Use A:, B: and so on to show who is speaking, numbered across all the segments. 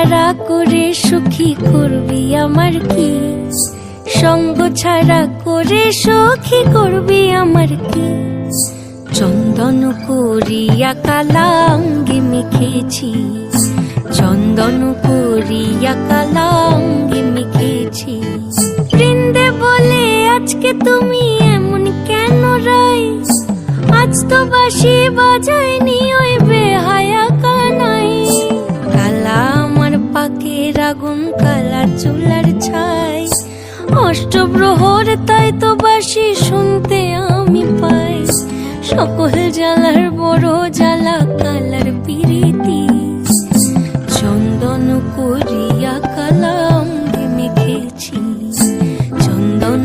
A: ছাড়া করে সুখী করবি আমার কি? সঙ্গ ছাড়া করে সুখী করবি আমার কি? চন্দন করিয়া কালা অঙ্গে মেখেছি। চন্দন করিয়া কালা অঙ্গে মেখেছি। বৃন্দে বলে, আজকে তুমি এমন কেন রাই? আজ তো বাসি বাজায়নি ওই আগুন কালার চুলার ছাই। অষ্টপ্রহর, তাই তো বাসি শুনতে আমি পাই। সকল জ্বালার বড় জ্বালা, কালার পিরিতি। চন্দন করিয়া কালাম মেখেছি চন্দন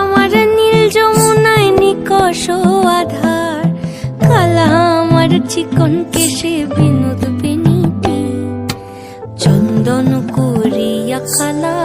A: চিকন কেশে বিনোদ বিনীতি চন্দন করিয়া মেখেছি